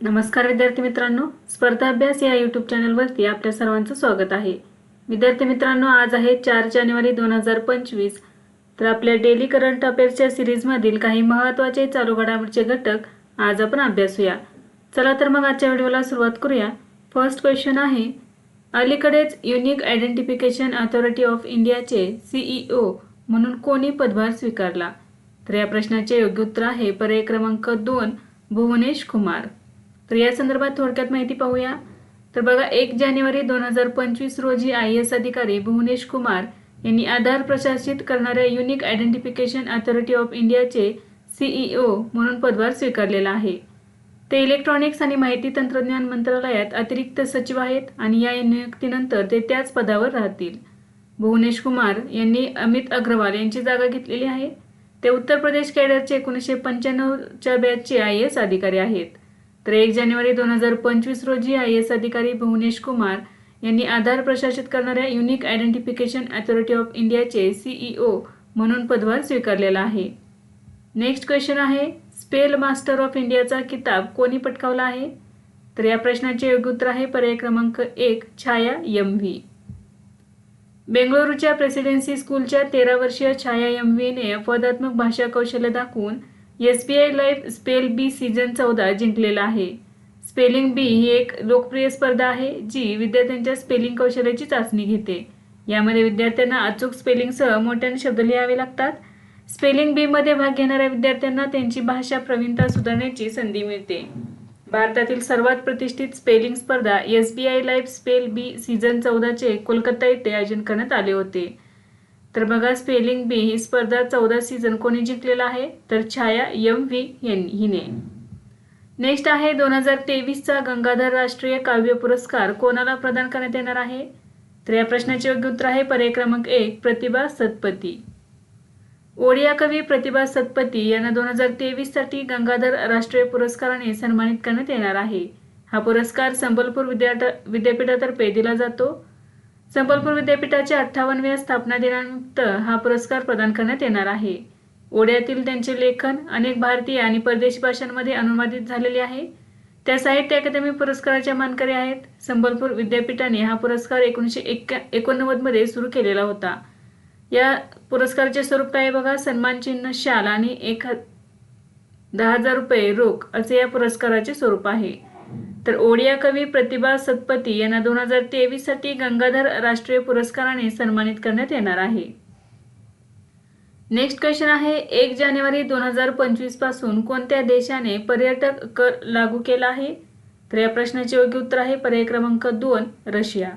नमस्कार विद्यार्थी मित्रांनो स्पर्धा अभ्यास या यूट्यूब चॅनलवरती आपल्या सर्वांचं स्वागत आहे. विद्यार्थी मित्रांनो आज आहे चार जानेवारी दोन हजार पंचवीस. तर आपल्या डेली करंट अफेअर्सच्या सिरीजमधील काही महत्त्वाचे चालू घडामोडीचे घटक आज आपण अभ्यासूया चला तर मग आजच्या व्हिडिओला सुरुवात करूया. फर्स्ट क्वेश्चन आहे अलीकडेच युनिक आयडेंटिफिकेशन अथॉरिटी ऑफ इंडियाचे सीईओ म्हणून कोणी पदभार स्वीकारला? तर या प्रश्नाचे योग्य उत्तर आहे पर्याय क्रमांक दोन भुवनेश कुमार. तर या संदर्भात थोडक्यात माहिती पाहूया. तर बघा एक जानेवारी दोन हजार पंचवीस रोजी आय एस अधिकारी भुवनेश कुमार यांनी आधार प्रशासित करणाऱ्या युनिक आयडेंटिफिकेशन अथॉरिटी ऑफ इंडियाचे सीईओ म्हणून पदभार स्वीकारलेला आहे. ते इलेक्ट्रॉनिक्स आणि माहिती तंत्रज्ञान मंत्रालयात अतिरिक्त सचिव आहेत आणि या नियुक्तीनंतर ते त्याच पदावर राहतील. भुवनेश कुमार यांनी अमित अग्रवाल यांची जागा घेतलेली आहे. ते उत्तर प्रदेश कॅडरचे एकोणीसशे पंच्याण्णवच्या बॅचचे आय एस अधिकारी आहेत. तर एक जानेवारी दोन हजार पंचवीस रोजी आय एस अधिकारी भुवनेश कुमार यांनी आधार प्रशासित करणाऱ्या युनिक आयडेंटिफिकेशन अथॉरिटी ऑफ इंडियाचे सीईओ म्हणून पदभार स्वीकारलेला आहे. नेक्स्ट क्वेश्चन आहे स्पेल मास्टर ऑफ इंडियाचा किताब कोणी पटकावला आहे? तर या प्रश्नाचे योग्य उत्तर आहे पर्याय क्रमांक एक छाया एम व्ही बेंगळुरूच्या प्रेसिडेन्सी स्कूलच्या तेरा वर्षीय छाया एम व्हीने अपवादात्मक भाषा कौशल्य दाखवून S B I life spell bee season चौदा जिंकलेला आहे. स्पेलिंग बी ही एक लोकप्रिय स्पर्धा आहे जी विद्यार्थ्यांच्या स्पेलिंग कौशल्याची चाचणी घेते. यामध्ये विद्यार्थ्यांना अचूक स्पेलिंगसह मोठ्याने शब्द लिहावे लागतात. स्पेलिंग बीमध्ये भाग घेणाऱ्या विद्यार्थ्यांना त्यांची भाषा प्रवीणता सुधारण्याची संधी मिळते. भारतातील सर्वात प्रतिष्ठित स्पेलिंग स्पर्धा S B I life spell bee season चौदाचे Kolkata येथे आयोजन करण्यात आले होते. तर बघा स्पेलिंग बी ही स्पर्धा चौदा सीझन कोणी जिंकलेला आहे? तर छाया एम व्ही हिने. नेक्स्ट आहे दोन हजार तेवीसचा गंगाधर राष्ट्रीय काव्य पुरस्कार कोणाला प्रदान करण्यात येणार आहे? तर या प्रश्नाचे योग्य उत्तर आहे पर्याय क्रमांक एक प्रतिभा सतपती ओडिया कवी प्रतिभा सतपती यांना दोन हजार तेवीससाठी गंगाधर राष्ट्रीय पुरस्काराने सन्मानित करण्यात येणार आहे. हा पुरस्कार संबलपूर विद्याट विद्यापीठातर्फे दिला जातो. संबलपूर विद्यापीठाच्या अठ्ठावन्नव्या स्थापना दिनानिमित्त हा पुरस्कार प्रदान करण्यात येणार आहे. ओढ्यातील त्यांचे लेखन अनेक भारतीय आणि परदेशी भाषांमध्ये अनुवादित झालेले आहे. त्या साहित्य अकादमी पुरस्काराच्या मानकरी आहेत. संबलपूर विद्यापीठाने हा पुरस्कार एकोणीसशे एक्या एकोणनव्वदमध्ये सुरू केलेला होता. या पुरस्काराचे स्वरूप काय बघा? सन्मान चिन्ह शाल आणि एक दहा हजार रुपये रोख असे या पुरस्काराचे स्वरूप आहे. तर ओडिया कवी प्रतिभा सतपती यांना दोन हजार तेवीससाठी गंगाधर राष्ट्रीय पुरस्काराने सन्मानित करण्यात येणार आहे. नेक्स्ट क्वेश्चन आहे एक जानेवारी दोन हजार पंचवीसपासून कोणत्या देशाने पर्यटक कर लागू केला आहे? तर या प्रश्नाचे योग्य उत्तर आहे पर्याय क्रमांक दोन रशिया.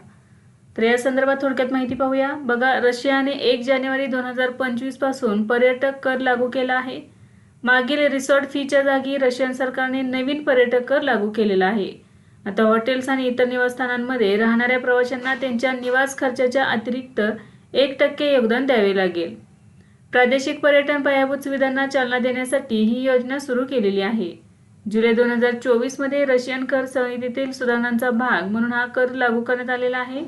तर या संदर्भात थोडक्यात माहिती पाहूया. बघा रशियाने एक जानेवारी दोन हजार पंचवीसपासून पर्यटक कर लागू केला आहे. मागील रिसॉर्ट फीच्या जागी रशियन सरकारने नवीन पर्यटक कर लागू केलेला आहे. आता हॉटेल्स आणि इतर निवासस्थानांमध्ये राहणाऱ्या प्रवाशांना त्यांच्या निवास खर्चाच्या अतिरिक्त एक टक्के योगदान द्यावे लागेल. प्रादेशिक पर्यटन पायाभूत सुविधांना चालना देण्यासाठी ही योजना सुरू केलेली आहे. जुलै दोन हजार चोवीसमध्ये रशियन कर संहितेतील सुधारणांचा भाग म्हणून हा कर लागू करण्यात आलेला आहे.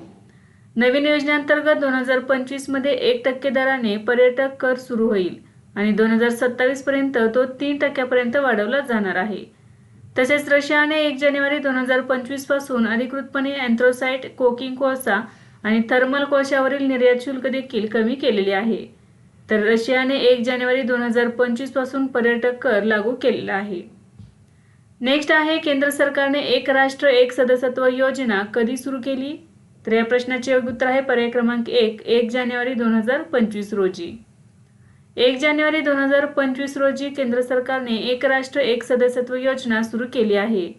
नवीन योजनेअंतर्गत दोन हजार पंचवीसमध्ये एक टक्के दराने पर्यटक कर सुरू होईल. आणि दोन हजार सत्तावीसपर्यंत तो तीन टक्क्यापर्यंत वाढवला जाणार आहे. तसेच रशियाने एक जानेवारी दोन हजार पंचवीसपासून अधिकृतपणे अँथ्रोसाइट कोकिंग कोळसा आणि थर्मल कोळशावरील निर्यात शुल्क देखील कमी केलेले आहे. तर रशियाने एक जानेवारी दोन हजार पंचवीसपासून पर्यटक कर लागू केलेला आहे. नेक्स्ट आहे केंद्र सरकारने एक राष्ट्र एक सदस्यत्व योजना कधी सुरू केली? तर या प्रश्नाचे योग्य उत्तर आहे पर्याय क्रमांक एक एक जानेवारी दोन हजार पंचवीस रोजी. एक जानेवारी दोन हजार पंचवीस रोजी केंद्र सरकारने एक राष्ट्र एक सदस्यत्व योजना सुरू केली आहे.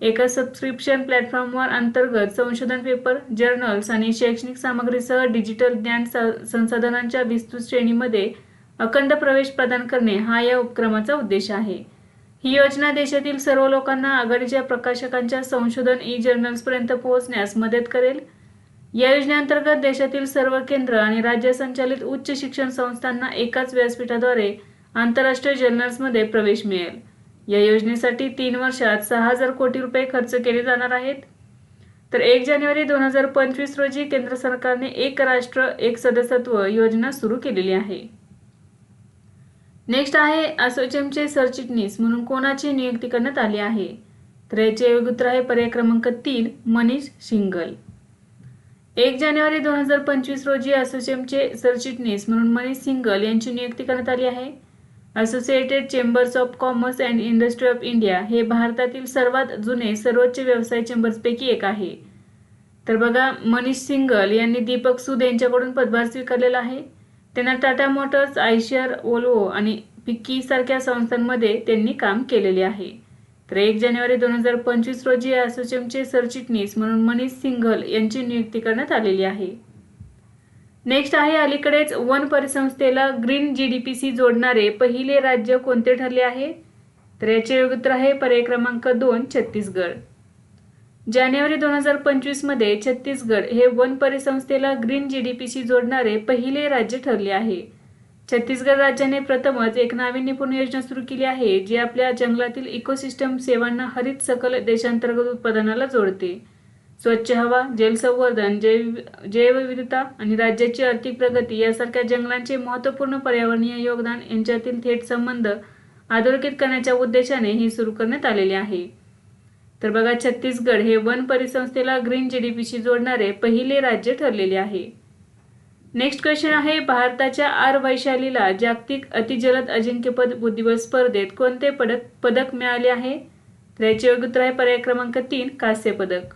एका सबस्क्रिप्शन प्लॅटफॉर्मवर अंतर्गत संशोधन पेपर जर्नल्स आणि शैक्षणिक सामग्रीसह डिजिटल ज्ञान संसाधनांच्या विस्तृत श्रेणीमध्ये अखंड प्रवेश प्रदान करणे हा या उपक्रमाचा उद्देश आहे. ही योजना देशातील सर्व लोकांना आघाडीच्या प्रकाशकांच्या संशोधन ई जर्नल्सपर्यंत पोहोचण्यास मदत करेल. या योजनेअंतर्गत देशातील सर्व केंद्र आणि राज्य संचालित उच्च शिक्षण संस्थांना एकाच व्यासपीठाद्वारे आंतरराष्ट्रीय जर्नल्समध्ये प्रवेश मिळेल. या योजनेसाठी तीन वर्षात सहा हजार कोटी रुपये खर्च केले जाणार आहेत. तर एक जानेवारी दोन हजार पंचवीस रोजी केंद्र सरकारने एक राष्ट्र एक सदस्यत्व योजना सुरू केलेली आहे. नेक्स्ट आहे असोचेमचे सरचिटणीस म्हणून कोणाची नियुक्ती करण्यात आली आहे? तर याचे योग्य उत्तर आहे पर्याय क्रमांक तीन मनीष शिंगल. एक जानेवारी दोन हजार पंचवीस रोजी असोचेमचे सरचिटणीस म्हणून मनीष सिंगल यांची नियुक्ती करण्यात आली आहे. Associated chambers of commerce and industry of India हे भारतातील सर्वात जुने सर्वोच्च व्यवसाय चेंबर्सपैकी एक आहे. तर बघा मनीष सिंगल यांनी दीपक सूद यांच्याकडून पदभार स्वीकारलेला आहे. त्यांना टाटा मोटर्स आयशर ओल्वो आणि फिक्की सारख्या संस्थांमध्ये त्यांनी काम केलेले आहे. तर एक जानेवारी दोन हजार पंचवीस रोजी असोचेमचे सरचिटणीस म्हणून मनीष सिंघल यांची नियुक्ती करण्यात आलेली आहे. नेक्स्ट आहे अलीकडेच वन परिसंस्थेला green G D P C जोडणारे पहिले राज्य कोणते ठरले आहे? तर याचे उत्तर आहे पर्याय क्रमांक दोन छत्तीसगड. जानेवारी दोन हजार पंचवीसमध्ये छत्तीसगड हे वन परिसंस्थेला green G D P C जोडणारे पहिले राज्य ठरले आहे. छत्तीसगड राज्याने प्रथमच एक नाविन्यपूर्ण योजना सुरू केली आहे जी आपल्या जंगलातील इकोसिस्टम सेवांना हरित सकल देशांतर्गत उत्पादनाला जोडते. स्वच्छ हवा जलसंवर्धन जैव जैवविविधता आणि राज्याची आर्थिक प्रगती यासारख्या जंगलांचे महत्त्वपूर्ण पर्यावरणीय योगदान यांच्यातील थेट संबंध अधोरेखित करण्याच्या उद्देशाने ही सुरू करण्यात आलेले आहे. तर बघा छत्तीसगड हे वन परिसंस्थेला ग्रीन जी डी पीशी जोडणारे पहिले राज्य ठरलेले आहे. नेक्स्ट क्वेश्चन आहे भारताच्या आर वैशालीला जागतिक अतिजलद अजिंक्यपद बुद्धिबळ स्पर्धेत कोणते पदक पदक मिळाले आहे? तर याचे योग्य उत्तर आहे पर्याय क्रमांक तीन कांस्य पदक.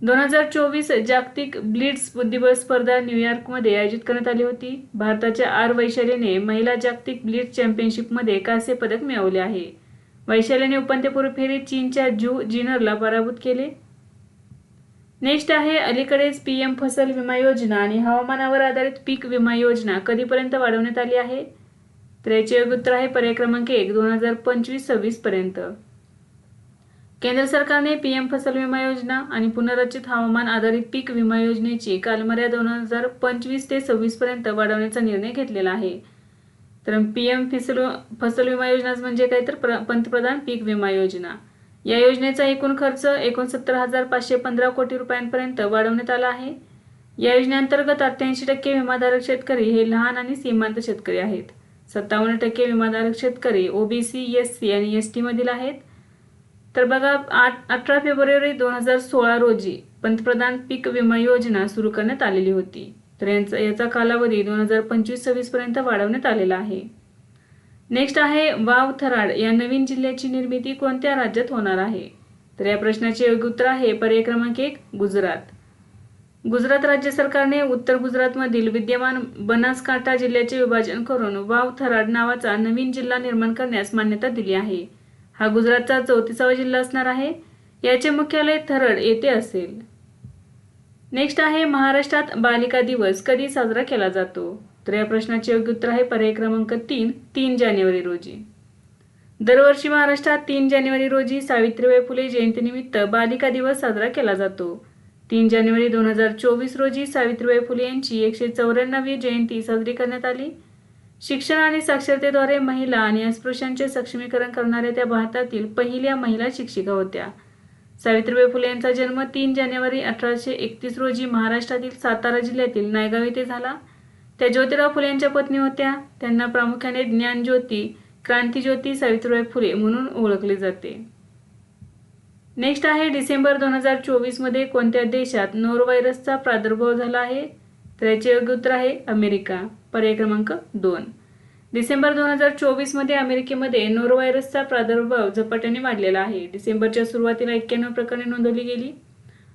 दोन हजार चोवीस जागतिक ब्लिट्स बुद्धिबळ स्पर्धा न्यूयॉर्कमध्ये आयोजित करण्यात आली होती. भारताच्या आर वैशालीने महिला जागतिक ब्लिट्स चॅम्पियनशिपमध्ये कांस्य पदक मिळवले आहे. वैशालीने उपांत्यपूर्व फेरीत चीनच्या जू जिनरला पराभूत केले. नेक्स्ट आहे अलीकडेच पी एम फसल विमा योजना आणि हवामानावर आधारित पीक विमा योजना कधीपर्यंत वाढवण्यात आली आहे? तर याचे योग्य उत्तर आहे पर्याय क्रमांक एक दोन हजार पंचवीस सव्वीस पर्यंत. केंद्र सरकारने पी एम फसल विमा योजना आणि पुनर्रचित हवामान आधारित पीक विमा योजनेची कालमर्यादा दोन हजार पंचवीस ते सव्वीस पर्यंत वाढवण्याचा निर्णय घेतलेला आहे. तर पी एम फसल फसल विमा योजना म्हणजे काय? तर प्र पंतप्रधान पीक विमा योजना. या योजनेचा एकूण खर्च एकोणसत्तर हजार पाचशे पंधरा कोटी रुपयांपर्यंत वाढवण्यात आला आहे. या योजनेअंतर्गत अठ्ठ्याऐंशी टक्के विमाधारक शेतकरी हे लहान आणि सीमांत शेतकरी आहेत. सत्तावन्न टक्के विमाधारक शेतकरी ओबीसी एस सी आणि एस टीमधील आहेत. तर बघा आठ अठरा फेब्रुवारी दोन हजार सोळा रोजी पंतप्रधान पीक विमा योजना सुरू करण्यात आलेली होती. तर यांचा याचा कालावधी दोन हजार पंचवीस सव्वीसपर्यंत वाढवण्यात आलेला आहे. नेक्स्ट आहे वाव थराड. या नवीन जिल्ह्याची निर्मिती कोणत्या राज्यात होणार आहे? तर या प्रश्नाचे योग्य उत्तर आहे पर्याय क्रमांक एक गुजरात. गुजरात राज्य सरकारने उत्तर गुजरातमधील विद्यमान बनासकांठा जिल्ह्याचे विभाजन करून वाव थराड नावाचा नवीन जिल्हा निर्माण करण्यास मान्यता दिली आहे. हा गुजरातचा चौतीसावा जिल्हा असणार आहे. याचे मुख्यालय थरड येथे असेल. नेक्स्ट आहे महाराष्ट्रात बालिका दिवस कधी साजरा केला जातो? तर या प्रश्नाचे योग्य उत्तर आहे पर्याय क्रमांक तीन तीन जानेवारी रोजी. दरवर्षी महाराष्ट्रात तीन जानेवारी रोजी सावित्रीबाई फुले जयंतीनिमित्त बालिका दिवस साजरा केला जातो. तीन जानेवारी दोन हजार चोवीस रोजी सावित्रीबाई फुले यांची एकशे चौऱ्याण्णवी जयंती साजरी करण्यात आली. शिक्षण आणि साक्षरतेद्वारे महिला आणि अस्पृश्यांचे सक्षमीकरण करणाऱ्या त्या भारतातील पहिल्या महिला शिक्षिका होत्या. सावित्रीबाई फुले यांचा जन्म तीन जानेवारी अठराशे एकतीस रोजी महाराष्ट्रातील सातारा जिल्ह्यातील नायगाव येथे झाला. त्या ज्योतिराव फुले यांच्या पत्नी होत्या. त्यांना प्रामुख्याने ज्ञानज्योती क्रांतीज्योती सावित्रीबाई फुले म्हणून ओळखले जाते. नेक्स्ट आहे डिसेंबर दोन हजार चोवीसमध्ये कोणत्या देशात नोरोव्हायरसचा प्रादुर्भाव झाला आहे? तर याचे योग्य उत्तर आहे अमेरिका. पर्याय क्रमांक दोन. डिसेंबर दोन हजार चोवीसमध्ये अमेरिकेमध्ये नोरोव्हायरसचा प्रादुर्भाव झपाट्याने वाढलेला आहे. डिसेंबरच्या सुरुवातीला एक्क्याण्णव प्रकरणे नोंदवली गेली.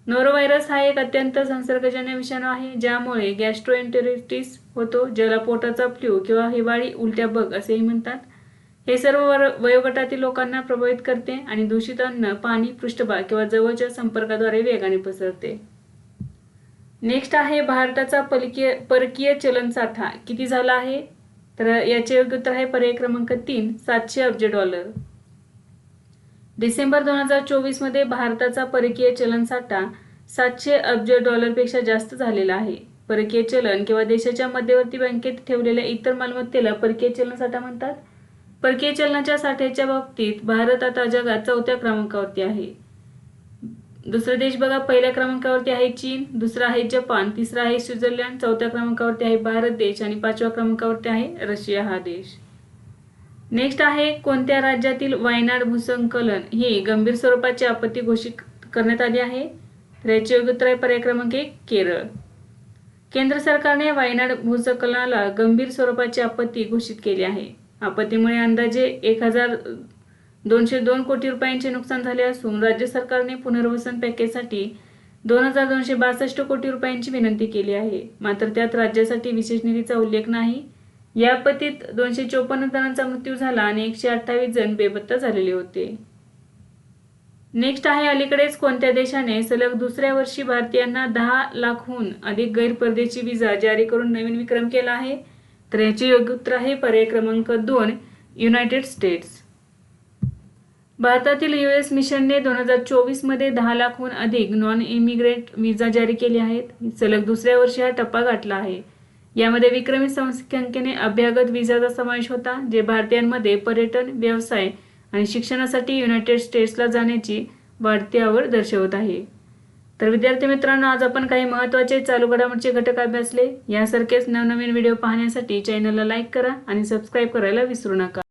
नोरोव्हायरस हा एक अत्यंत संसर्गजन्य विषाणू आहे ज्यामुळे गॅस्ट्रोएंटेरिटिस होतो ज्याला पोटाचा फ्ल्यू किंवा हिवाळी उलट्या बग असेही म्हणतात. हे सर्व वर वयोगटातील लोकांना प्रभावित करते आणि दूषित अन्न पाणी पृष्ठभाग किंवा जवळच्या संपर्काद्वारे वेगाने पसरते. नेक्स्ट आहे भारताचा परकीय परकीय चलन साठा किती झाला आहे? तर याचे योग्य उत्तर आहे पर्याय क्रमांक तीन सातशे अब्ज डॉलर. डिसेंबर दोन हजार चोवीसमध्ये भारताचा परकीय चलन साठा सातशे अब्ज डॉलरपेक्षा जास्त झालेला आहे. परकीय चलन किंवा देशाच्या मध्यवर्ती बँकेत ठेवलेल्या इतर मालमत्तेला परकीय चलन साठा म्हणतात. परकीय चलनाच्या साठ्याच्या बाबतीत भारत आता जगात चौथ्या क्रमांकावरती आहे. दुसरा देश बघा पहिल्या क्रमांकावरती आहे चीन दुसरा आहे जपान तिसरा आहे स्वित्झर्लंड चौथ्या क्रमांकावरती आहे भारत देश आणि पाचव्या क्रमांकावरती आहे रशिया हा देश. नेक्स्ट आहे कोणत्या राज्यातील वायनाड भूसंकलन ही गंभीर स्वरूपाची आपत्ती घोषित करण्यात आली आहे? तर याचे योग्य आहे पर्याय क्रमांक एक केरळ. केंद्र सरकारने वायनाड भूसंकलनाला गंभीर स्वरूपाची आपत्ती घोषित केली आहे. आपत्तीमुळे अंदाजे एक हजार दोनशे दोन कोटी रुपयांचे नुकसान झाले असून राज्य सरकारने पुनर्वसन पॅकेजसाठी दोन हजार दोनशे बासष्ट कोटी रुपयांची विनंती केली आहे. मात्र त्यात राज्यासाठी विशेष निधीचा उल्लेख नाही. या आपत्तीत दोनशे चोपन्न जणांचा मृत्यू झाला आणि एकशे अठ्ठावीस जण बेपत्ता झालेले होते. नेक्स्ट आहे अलीकडेच कोणत्या देशाने सलग दुसऱ्या वर्षी भारतीयांना दहा लाखहून अधिक गैरपरदेशी विजा जारी करून नवीन विक्रम केला आहे? तर याचे योग्य उत्तर आहे पर्याय क्रमांक दोन युनायटेड स्टेट्स भारतातील युएस मिशनने दोन हजार चोवीसमध्ये दहा लाखहून अधिक नॉन इमिग्रेट विजा जारी केले आहेत. सलग दुसऱ्या वर्षी हा टप्पा गाठला आहे. यामध्ये विक्रमी संख्येने अभ्यागत विजाचा समावेश होता जे भारतीयांमध्ये पर्यटन व्यवसाय आणि शिक्षणासाठी युनायटेड स्टेट्सला जाण्याची वाढती आवड दर्शवत आहे. तर विद्यार्थी मित्रांनो आज आपण काही महत्त्वाचे चालू घडामोडीचे घटक अभ्यासले. यासारखेच नवनवीन व्हिडिओ पाहण्यासाठी चॅनलला लाईक करा आणि सबस्क्राईब करायला विसरू नका.